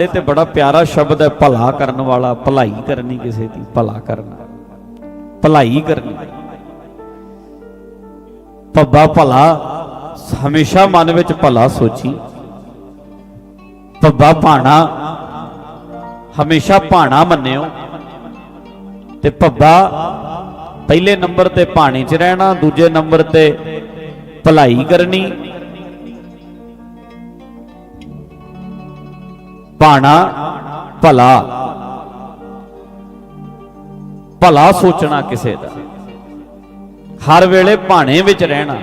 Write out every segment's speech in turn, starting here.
ਇਹ ਤੇ ਬੜਾ ਪਿਆਰਾ ਸ਼ਬਦ ਹੈ, ਭਲਾ ਕਰਨ ਵਾਲਾ, ਭਲਾਈ ਕਰਨੀ ਕਿਸੇ ਦੀ, ਭਲਾ ਕਰਨਾ। ਭਲਾਈ ਕਰਨੀ। ਪੱਬਾ ਭਲਾ, ਹਮੇਸ਼ਾ ਮਨ ਵਿੱਚ ਭਲਾ ਸੋਚੀ। ਪੱਬਾ ਭਾਣਾ, ਹਮੇਸ਼ਾ ਭਾਣਾ ਮੰਨਿਓ। ਤੇ ਪੱਬਾ ਪਹਿਲੇ ਨੰਬਰ ਤੇ ਭਾਣੇ 'ਚ ਰਹਿਣਾ, ਦੂਜੇ ਨੰਬਰ ਤੇ ਭਲਾਈ ਕਰਨੀ। ਭਾਣਾ ਭਲਾ। ਭਲਾ ਸੋਚਣਾ ਕਿਸੇ ਦਾ। ਹਰ ਵੇਲੇ ਭਾਣੇ ਵਿੱਚ ਰਹਿਣਾ।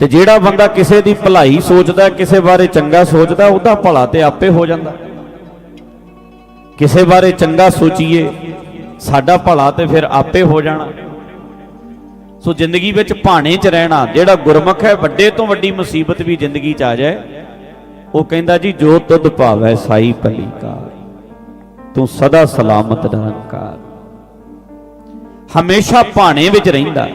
ਤੇ ਜਿਹੜਾ ਬੰਦਾ ਕਿਸੇ ਦੀ ਭਲਾਈ ਸੋਚਦਾ, ਕਿਸੇ ਬਾਰੇ ਚੰਗਾ ਸੋਚਦਾ, ਉਹਦਾ ਭਲਾ ਤੇ ਆਪੇ ਹੋ ਜਾਂਦਾ। ਕਿਸੇ ਬਾਰੇ ਚੰਗਾ ਸੋਚੀਏ, ਸਾਡਾ ਭਲਾ ਤੇ ਫਿਰ ਆਪੇ ਹੋ ਜਾਣਾ। ਸੋ ਜ਼ਿੰਦਗੀ ਵਿੱਚ ਭਾਣੇ 'ਚ ਰਹਿਣਾ, ਜਿਹੜਾ ਗੁਰਮੁਖ ਹੈ, ਵੱਡੇ ਤੋਂ ਵੱਡੀ ਮੁਸੀਬਤ ਵੀ ਜ਼ਿੰਦਗੀ 'ਚ ਆ ਜਾਏ। ਉਹ ਕਹਿੰਦਾ ਜੀ, ਜੋ ਤੁਧ ਭਾਵੈ ਸਾਈ ਭਲੀ ਕਾਰ ਤੂੰ ਸਦਾ ਸਲਾਮਤ ਨਿਰੰਕਾਰ ਹਮੇਸ਼ਾ ਭਾਣੇ ਵਿੱਚ ਰਹਿੰਦਾ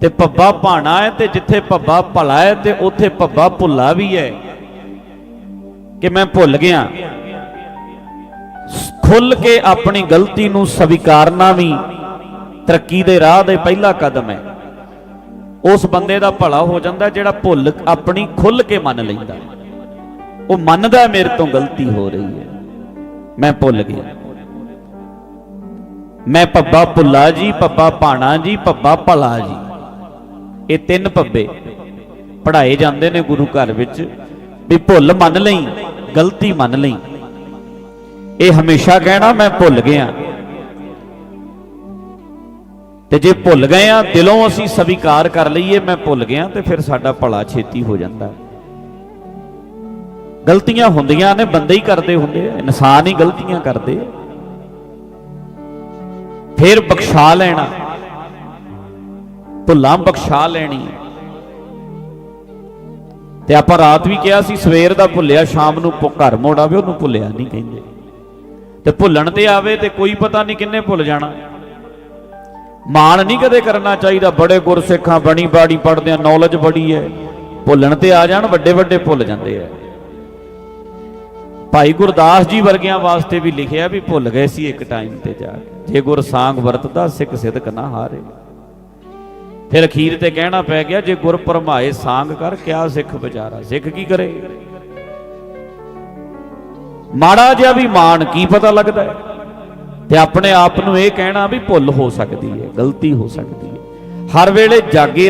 ਤੇ ਪੱਬਾ ਭਾਣਾ ਹੈ ਤੇ ਜਿੱਥੇ ਪੱਬਾ ਭਲਾ ਹੈ ਤੇ ਉੱਥੇ ਪੱਬਾ ਭੁੱਲਾ ਵੀ ਹੈ। ਕਿ ਮੈਂ ਭੁੱਲ ਗਿਆ। ਖੁੱਲ ਕੇ ਆਪਣੀ ਗਲਤੀ ਨੂੰ ਸਵੀਕਾਰਨਾ ਵੀ ਤਰੱਕੀ ਦੇ ਰਾਹ ਦੇ ਪਹਿਲਾ ਕਦਮ ਹੈ। ਉਸ ਬੰਦੇ ਦਾ ਭਲਾ ਹੋ ਜਾਂਦਾ ਜਿਹੜਾ ਭੁੱਲ, ਆਪਣੀ ਖੁੱਲ ਕੇ ਮੰਨ ਲੈਂਦਾ ਉਹ ਮੰਨਦਾ ਮੇਰੇ ਤੋਂ ਗਲਤੀ ਹੋ ਰਹੀ ਹੈ। ਮੈਂ ਭੁੱਲ ਗਿਆ। ਮੈਂ ਪੱਬਾ ਭੁੱਲਾ ਜੀ ਪੱਬਾ ਭਾਣਾ ਜੀ ਪੱਬਾ ਭਲਾ ਜੀ। ਇਹ ਤਿੰਨ ਪੱਬੇ ਪੜ੍ਹਾਏ ਜਾਂਦੇ ਨੇ ਗੁਰੂ ਘਰ ਵਿੱਚ ਵੀ ਭੁੱਲ ਮੰਨ ਲਈ, ਗਲਤੀ ਮੰਨ ਲਈ। ਇਹ ਹਮੇਸ਼ਾ ਕਹਿਣਾ, ਮੈਂ ਭੁੱਲ ਗਿਆ। ਤੇ ਜੇ ਭੁੱਲ ਗਏ ਆ, ਦਿਲੋਂ ਅਸੀਂ ਸਵੀਕਾਰ ਕਰ ਲਈਏ, ਮੈਂ ਭੁੱਲ ਗਿਆ ਤੇ ਫਿਰ ਸਾਡਾ ਭਲਾ ਛੇਤੀ ਹੋ ਜਾਂਦਾ। ਗਲਤੀਆਂ ਹੁੰਦੀਆਂ ਨੇ, ਬੰਦੇ ਹੀ ਕਰਦੇ ਹੁੰਦੇ ਆ, ਇਨਸਾਨ ਹੀ ਗਲਤੀਆਂ ਕਰਦੇ ਫਿਰ ਬਖਸ਼ਾ ਲੈਣਾ। ਭੁੱਲਾਂ ਬਖਸ਼ਾ ਲੈਣੀ। ਤੇ ਆਪਾਂ ਰਾਤ ਵੀ ਕਿਹਾ ਸੀ, ਸਵੇਰ ਦਾ ਭੁੱਲਿਆ, ਸ਼ਾਮ ਨੂੰ ਘਰ ਮੋੜ ਆਵੇ, ਉਹਨੂੰ ਭੁੱਲਿਆ ਨਹੀਂ ਕਹਿੰਦੇ। ਤੇ ਭੁੱਲਣ ਤੇ ਆਵੇ ਤੇ ਕੋਈ ਪਤਾ ਨਹੀਂ ਕਿੰਨੇ ਭੁੱਲ ਜਾਣਾ। ਮਾਣ ਨਹੀਂ ਕਦੇ ਕਰਨਾ ਚਾਹੀਦਾ। ਬੜੇ ਗੁਰਸਿੱਖਾਂ ਬਣੀ ਬਾੜੀ ਪੜਦੇ ਆ ਨੌਲੇਜ ਬੜੀ ਹੈ। ਭੁੱਲਣ ਤੇ ਆ ਜਾਣ, ਵੱਡੇ ਵੱਡੇ ਭੁੱਲ ਜਾਂਦੇ ਆ। ਭਾਈ ਗੁਰਦਾਸ ਜੀ ਵਰਗਿਆਂ ਵਾਸਤੇ ਵੀ ਲਿਖਿਆ ਵੀ ਭੁੱਲ ਗਏ ਸੀ ਇੱਕ ਟਾਈਮ ਤੇ ਜਾ ਜੇ ਗੁਰ ਸਾੰਗ ਵਰਤਦਾ, ਸਿੱਖ ਸਿਦਕ ਨਾ ਹਾਰੇ। ਫਿਰ ਅਖੀਰ ਤੇ ਕਹਿਣਾ ਪੈ ਗਿਆ, ਜੇ ਗੁਰ ਪਰਮਾਏ ਸਾੰਗ ਕਰ, ਕਿਆ ਸਿੱਖ ਵਿਚਾਰਾ? ਸਿੱਖ ਕੀ ਕਰੇ? ਮਾੜਾ ਜਿਹਾ ਵੀ ਮਾਣ ਕੀ ਪਤਾ ਲੱਗਦਾ ਹੈ? ਤੇ ਆਪਣੇ ਆਪ ਨੂੰ ਇਹ ਕਹਿਣਾ ਵੀ ਭੁੱਲ ਹੋ ਸਕਦੀ ਹੈ, ਗਲਤੀ ਹੋ ਸਕਦੀ ਹੈ। ਹਰ ਵੇਲੇ ਜਾਗੇ